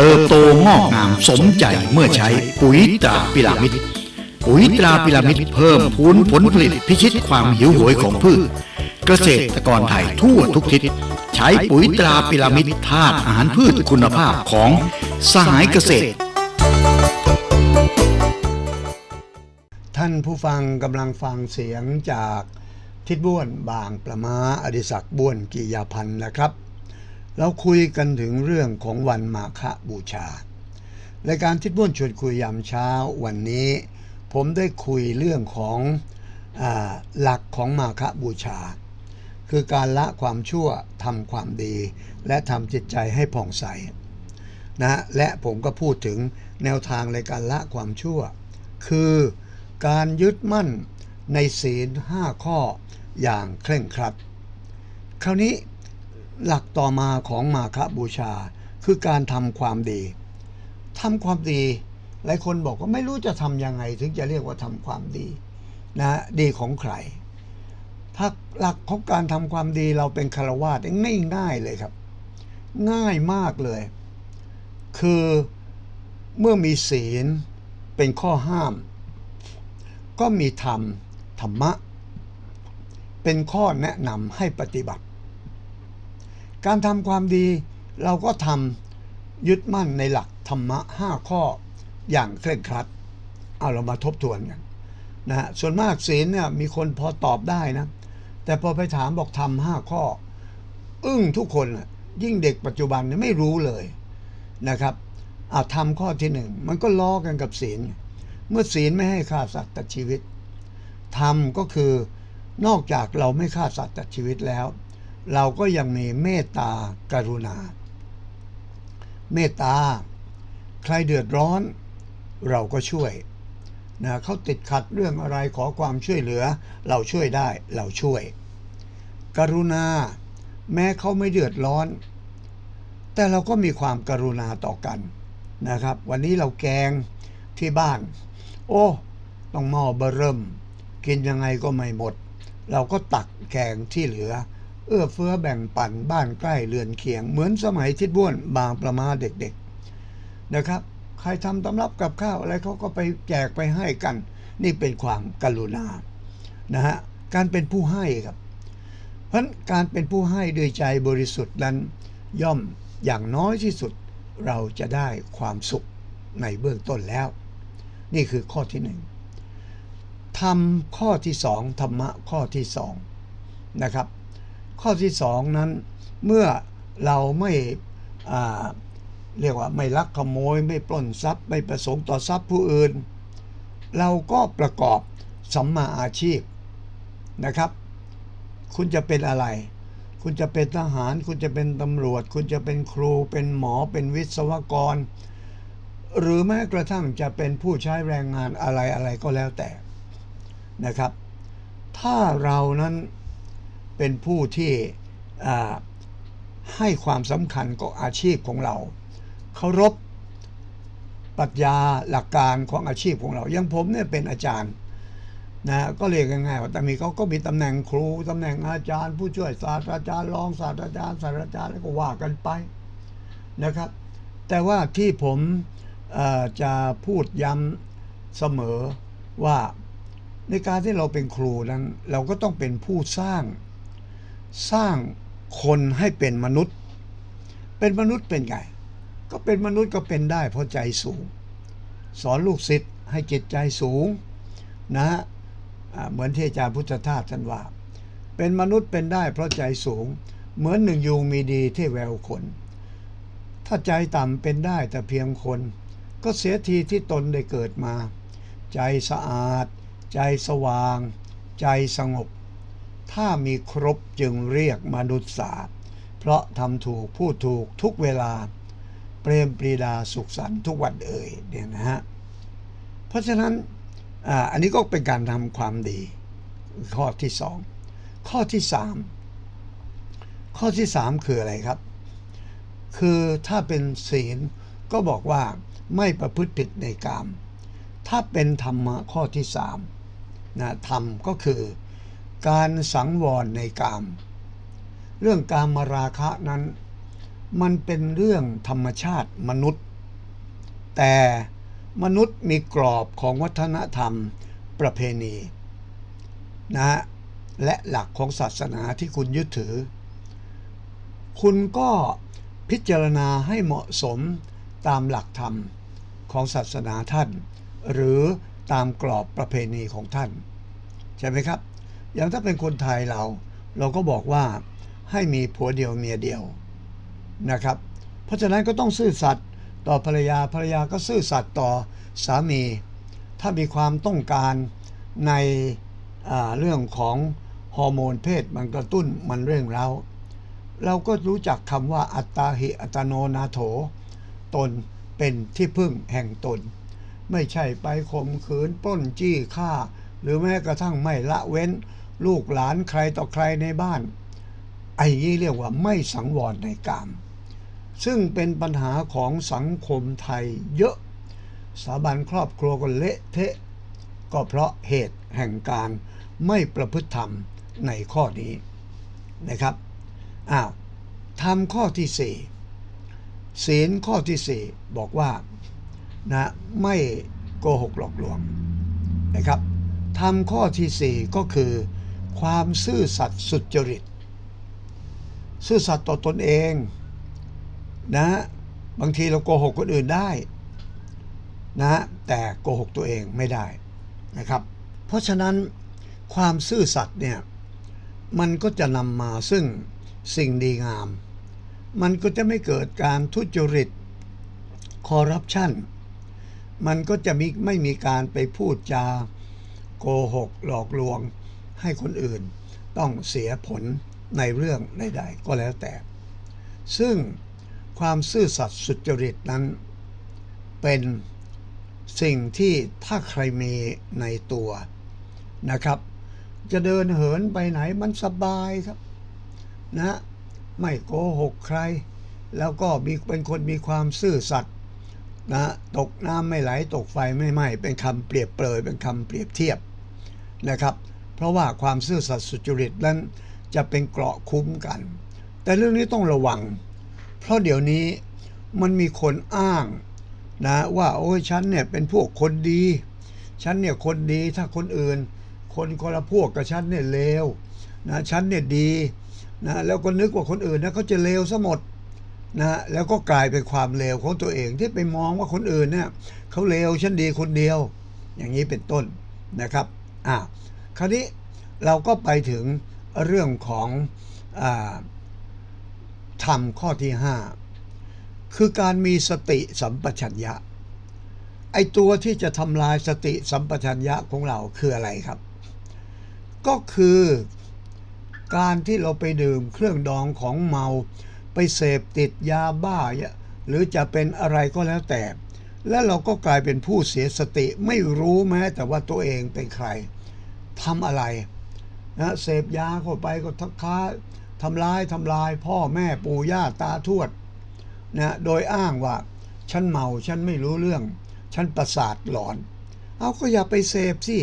เติบโตงอกงามสมใจเมื่อใช้ปุ๋ยตราพิรามิดปุ๋ยตราพิรามิดเพิ่มพูนผลผลิตพิชิตความหิวโหยของพืช เกษตรกรไทยทั่วทุกทิศใช้ปุ๋ยตราพิรามิดธาตุอาหารพืชคุณภาพของสหายเกษตร ท่านผู้ฟังกำลังฟังเสียงจากทิดบ้วนบางประมาอดิศักดิ์บ้วนกิยาพันธ์นะครับ เราคุยกันถึงเรื่องของวันมาฆบูชารายการทิดบ้วนชวนคุยยามเช้าวันนี้ ผมได้คุยเรื่องของอหลักของมาฆบูชา คือการละความชั่วทำความดี และทำจิตใจให้ผ่องใสนะและผมก็พูดถึงแนวทางในการละความชั่ว คือการยึดมั่นในศีลห้าข้ออย่างเคร่งครัด คราวนี้ หลักต่อมาของมาคบูชาคือการทำความดีทำความดี หลายคนบอกว่าไม่รู้จะทำยังไง ถึงจะเรียกว่าทำความดีนะดีของใครถ้าหลักของการทำความดีเราเป็นคารวาสง่ายๆเลยครับ ง่ายมากเลย คือเมื่อมีศีลเป็นข้อห้าม ก็มีธรรมธรรมะ เป็นข้อแนะนำให้ปฏิบัติ การทำความดีเราก็ทำยึดมั่นในหลักธรรมะห้าข้ออย่างเคร่งครัด เอาเรามาทบทวนกันนะฮะส่วนมากศีลเนี่ยมีคนพอตอบได้นะ แต่พอไปถามบอกทำห้าข้อ อึ้งทุกคนน่ะยิ่งเด็กปัจจุบันเนี่ยไม่รู้เลยนะครับอาทำข้อที่หนึ่งมันก็ล้อกันกับศีล เมื่อศีลไม่ให้ฆ่าสัตว์ตัดชีวิตธรรมก็คือนอกจากเราไม่ฆ่าสัตว์ตัดชีวิตแล้ว เราก็ยังมีเมตตากรุณา เมตตา ใครเดือดร้อน เราก็ช่วยนะเขาติดขัดเรื่องอะไรขอความช่วยเหลือ เราช่วยได้เราช่วย กรุณา แม้เขาไม่เดือดร้อน แต่เราก็มีความกรุณาต่อกันนะครับ วันนี้เราแกงที่บ้าน โอ้ต้องหม้อเบอร์เริ่ม กินยังไงก็ไม่หมด เราก็ตักแกงที่เหลือ เอื้อเฟื้อแบ่งปันบ้านใกล้เรือนเคียง เหมือนสมัยทิดบ้วนบางประมาเด็กๆนะครับ ใครทำตำรับกับข้าวอะไรเขาก็ไปแจกไปให้กัน นี่เป็นความกรุณานะฮะการเป็นผู้ให้ครับ เพราะฉะนั้นการเป็นผู้ให้ด้วยใจบริสุทธิ์นั้น ย่อมอย่างน้อยที่สุดเราจะได้ความสุขในเบื้องต้นแล้ว นี่คือข้อที่หนึ่งทำข้อที่สองธรรมะข้อที่สองนะครับ ข้อที่สองนั้น เมื่อเราไม่เรียกว่าไม่ลักขโมยไม่ปล้นทรัพย์ ไม่ประสงค์ต่อทรัพย์ผู้อื่น เราก็ประกอบสัมมาอาชีพนะครับ คุณจะเป็นอะไร คุณจะเป็นทหาร คุณจะเป็นตำรวจ คุณจะเป็นครู เป็นหมอ เป็นวิศวกร หรือแม้กระทั่งจะเป็นผู้ใช้แรงงานอะไรอะไรก็แล้วแต่นะครับ ถ้าเรานั้น เป็นผู้ที่ให้ความสำคัญกับอาชีพของเราเคารพปรัชญาหลักการของอาชีพของเราอย่างผมเนี่ยเป็นอาจารย์นะก็เรียกง่ายๆว่าแต่มีเขาก็มีตำแหน่งครูตำแหน่งอาจารย์ ผู้ช่วยศาสตราจารย์รองศาสตราจารย์ศาสตราจารย์แล้วก็ว่ากันไปนะครับ แต่ว่าที่ผมจะพูดย้ำเสมอว่าในการที่เราเป็นครูนั้น เราก็ต้องเป็นผู้สร้าง สร้างคนให้เป็นมนุษย์ เป็นมนุษย์เป็นไง ก็เป็นมนุษย์ก็เป็นได้เพราะใจสูง สอนลูกศิษย์ให้จิตใจสูงนะฮะเหมือนที่อาจารย์พุทธทาสท่านว่า เป็นมนุษย์เป็นได้เพราะใจสูง เหมือนหนึ่งยุงมีดีที่แววคน ถ้าใจต่ำเป็นได้แต่เพียงคน ก็เสียทีที่ตนได้เกิดมา ใจสะอาด ใจสว่าง ใจสงบ ถ้ามีครบจึงเรียกมนุษย์ศาสตร์ เพราะทำถูกพูดถูกทุกเวลา เปรมปรีดาสุขสันต์ทุกวันเอ่ยเนี่ยนะฮะ เพราะฉะนั้นออันนี้ก็เป็นการทำความดี ข้อที่สองข้อที่สามข้อที่สามคืออะไรครับ คือถ้าเป็นศีลก็บอกว่าไม่ประพฤติผิดในกาม ถ้าเป็นธรรมะข้อที่สามนะธรรมก็คือ การสังวรในกาม เรื่องการมาราคะนั้น มันเป็นเรื่องธรรมชาติมนุษย์ แต่มนุษย์มีกรอบของวัฒนธรรมประเพณีนะฮะและหลักของศาสนาที่คุณยึดถือ คุณก็พิจารณาให้เหมาะสมตามหลักธรรมของศาสนาท่าน หรือตามกรอบประเพณีของท่าน ใช่ไหมครับ อย่างถ้าเป็นคนไทยเรา เราก็บอกว่าให้มีผัวเดียวเมียเดียวนะครับ เพราะฉะนั้นก็ต้องซื่อสัตย์ต่อภรรยาภรรยาก็ซื่อสัตย์ต่อสามี ถ้ามีความต้องการในเรื่องของฮอร์โมนเพศมันกระตุ้นมันเร่งเร้าเราก็รู้จักคำว่าอัตตาหิอัตโนนาโถ ตนเป็นที่พึ่งแห่งตน ไม่ใช่ไปข่มขืนป้นจี้ฆ่า หรือแม้กระทั่งไม่ละเว้น ลูกหลานใครต่อใครในบ้าน ไอ้นี้เรียกว่าไม่สังวรในกาม ซึ่งเป็นปัญหาของสังคมไทยเยอะ สถาบันครอบครัวก็เละเทะ ก็เพราะเหตุแห่งการไม่ประพฤติธรรมในข้อนี้นะครับ อ้าวทำข้อที่สี่ศีลข้อที่สี่บอกว่านะไม่โกหกหลอกลวงนะครับ ทำข้อที่สี่ก็คือ ความซื่อสัตย์สุจริต ซื่อสัตย์ต่อตนเองนะบางทีเราโกหกคนอื่นได้นะแต่โกหกตัวเองไม่ได้นะครับ เพราะฉะนั้นความซื่อสัตย์เนี่ยมันก็จะนำมาซึ่งสิ่งดีงาม มันก็จะไม่เกิดการทุจริตคอร์รัปชันมันก็จะมีไม่มีการไปพูดจา โกหกหลอกลวง ให้คนอื่นต้องเสียผลในเรื่องใดๆก็แล้วแต่ ซึ่งความซื่อสัตย์สุจริตนั้น เป็นสิ่งที่ถ้าใครมีในตัวนะครับ จะเดินเหินไปไหนมันสบายครับนะไม่โกหกใคร แล้วก็มีเป็นคนมีความซื่อสัตย์นะตกน้ำไม่ไหลตกไฟไม่ไหม้เป็นคำเปรียบเปรยเป็นคำเปรียบเทียบ นะครับ เพราะว่าความซื่อสัตย์สุจริตนั้นจะเป็นเกราะคุ้มกัน แต่เรื่องนี้ต้องระวัง เพราะเดี๋ยวนี้มันมีคนอ้างนะว่าโอ้ยฉันเนี่ยเป็นพวกคนดี ฉันเนี่ยคนดีถ้าคนอื่น คนคนละพวกกับฉันเนี่ยเลวนะฉันเนี่ยดีนะแล้วก็นึกว่าคนอื่นนะเขาจะเลวซะหมดนะแล้วก็กลายเป็นความเลวของตัวเองที่ไปมองว่าคนอื่นเนี่ยเขาเลวฉันดีคนเดียว อย่างนี้เป็นต้นนะครับ อ่าคราวนี้เราก็ไปถึงเรื่องของอธรรมข้อที่ 5 คือการมีสติสัมปชัญญะ ไอตัวที่จะทำลายสติสัมปชัญญะของเราคืออะไรครับ ก็คือการที่เราไปดื่มเครื่องดองของเมาไปเสพติดยาบ้า หรือจะเป็นอะไรก็แล้วแต่ แล้วเราก็กลายเป็นผู้เสียสติไม่รู้แม้แต่ว่าตัวเองเป็นใคร ทำอะไรนะเสพยาเข้าไปก็ทักค้าทำร้ายทำลายพ่อแม่ปู่ย่าตาทวดนะโดยอ้างว่า ฉันเมาฉันไม่รู้เรื่อง ฉันประสาทหลอน เอาก็อย่าไปเสพสิ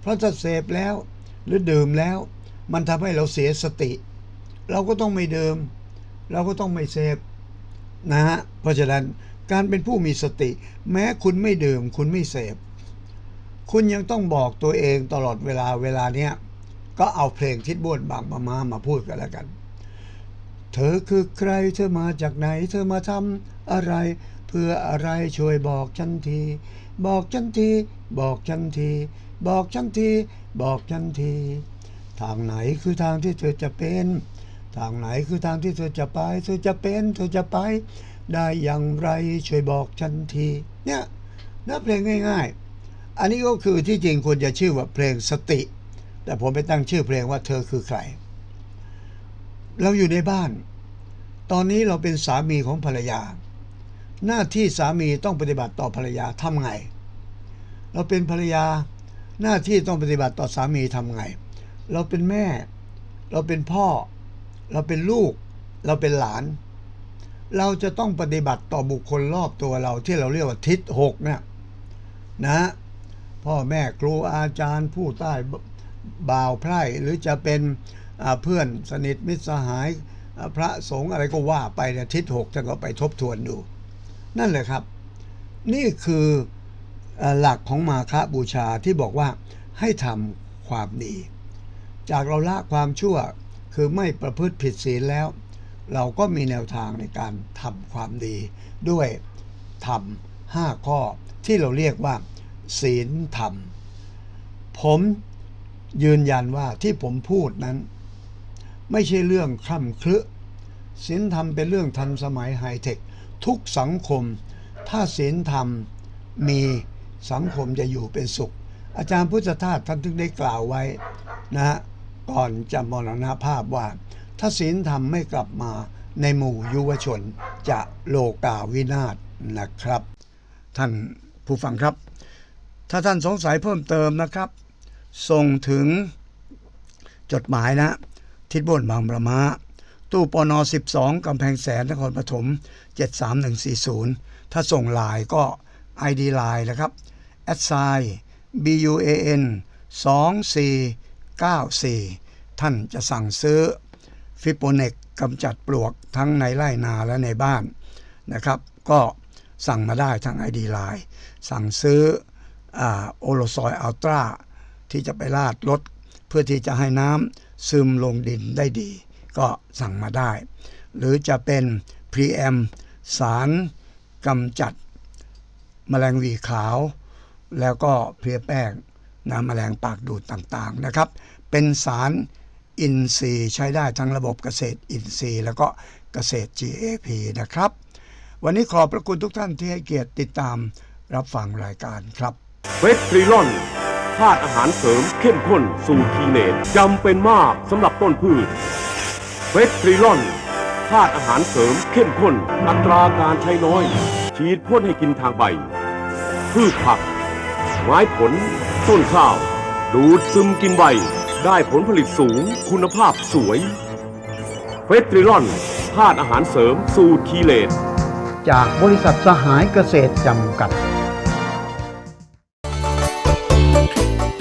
เพราะถ้าเสพแล้วหรือดื่มแล้ว มันทำให้เราเสียสติ เราก็ต้องไม่ดื่มเราก็ต้องไม่เสพนะฮะเพราะฉะนั้นการเป็นผู้มีสติ แม้คุณไม่ดื่มคุณไม่เสพ คุณยังต้องบอกตัวเองตลอดเวลาเวลาเนี้ยก็เอาเพลงทิดบ้วนบางประมามาพูดกันแล้วกัน เธอคือใครเธอมาจากไหน เธอมาทำอะไร เพื่ออะไรช่วยบอกฉันที บอกฉันที บอกฉันที บอกฉันที บอกฉันที ทางไหนคือทางที่เธอจะเป็น ทางไหนคือทางที่เธอจะไป เธอจะเป็น เธอจะไป ได้อย่างไรช่วยบอกฉันที เนี่ยเนื้อเพลงง่าย ๆ อันนี้ก็คือที่จริงควรจะชื่อว่าเพลงสติ แต่ผมไปตั้งชื่อเพลงว่าเธอคือใคร เราอยู่ในบ้าน ตอนนี้เราเป็นสามีของภรรยา หน้าที่สามีต้องปฏิบัติต่อภรรยาทำไง เราเป็นภรรยาหน้าที่ต้องปฏิบัติต่อสามีทำไง เราเป็นแม่ เราเป็นพ่อ เราเป็นลูก เราเป็นหลาน เราจะต้องปฏิบัติต่อบุคคลรอบตัวเราที่เราเรียกว่าทิศหกเนี่ยนะ พ่อแม่ครูอาจารย์ผู้ใต้บ่าวไพร่หรือจะเป็นเพื่อนสนิทมิตรสหายพระสงฆ์อะไรก็ว่าไปเนี่ยทิศหกท่านก็ไปทบทวนดู นั่นแหละครับ นี่คือเอ่อหลักของมาคบูชาที่บอกว่าให้ทำความดี จากเราละความชั่วคือไม่ประพฤติผิดศีลแล้ว เราก็มีแนวทางในการทำความดี ด้วยทำห้าข้อที่เราเรียกว่า ศีลธรรม ผมยืนยันว่าที่ผมพูดนั้น ไม่ใช่เรื่องคล่ำคลึศีลธรรมเป็นเรื่องทันสมัยไฮเทค ทุกสังคม ถ้าศีลธรรมมีสังคมจะอยู่เป็นสุข อาจารย์พุทธทาสท่านถึงได้กล่าวไว้นะฮะก่อนจะมรณภาพว่า ถ้าศีลธรรมไม่กลับมาในหมู่ยุวชนจะโลกาวินาศนะครับ ท่านผู้ฟังครับ ถ้าท่านสงสัยเพิ่มเติมนะครับ ส่งถึงจดหมายนะ ทิศบนบางประมาตู้ปน12กำแพงแสนนครปฐม73140 ถ้าส่งลน์ก็ ID ไลน์นะครับ a d s i BUAN 2494 ท่านจะสั่งซื้อฟิโปเนกกำจัดปลวกทั้งในไร่นาและในบ้านนะครับ ก็สั่งมาได้ทาง ID ไลน์สั่งซื้อ โอโลซอยอัลตราที่จะไปลาดรถเพื่อที่จะให้น้ำซึมลงดินได้ดี ก็สั่งมาได้ หรือจะเป็นพรีแอมสารกำจัดแมลงวีขาว แล้วก็เพลียแป้งน้ำแมลงปากดูดต่างๆนะครับ เป็นสารอินทรีย์ใช้ได้ทั้งระบบเกษตรอินทรีย์ แล้วก็เกษตร GAP นะครับ วันนี้ขอบพระคุณทุกท่านที่ให้เกียรติติดตามรับฟังรายการครับ เฟสทริลอนธาตุอาหารเสริมเข้มข้นสูตรทีเนตจำเป็นมากสำหรับต้นพืชเฟสทริลอนธาตุอาหารเสริมเข้มข้น อัตราการใช้น้อย ฉีดพ่นให้กินทางใบ พืชผัก ไม้ผล ต้นข้าว ดูดซึมกินใบ ได้ผลผลิตสูง คุณภาพสวยเฟสทริลอนธาตุอาหารเสริมสูตรคีเลตจากบริษัทสหายเกษตรจำกัด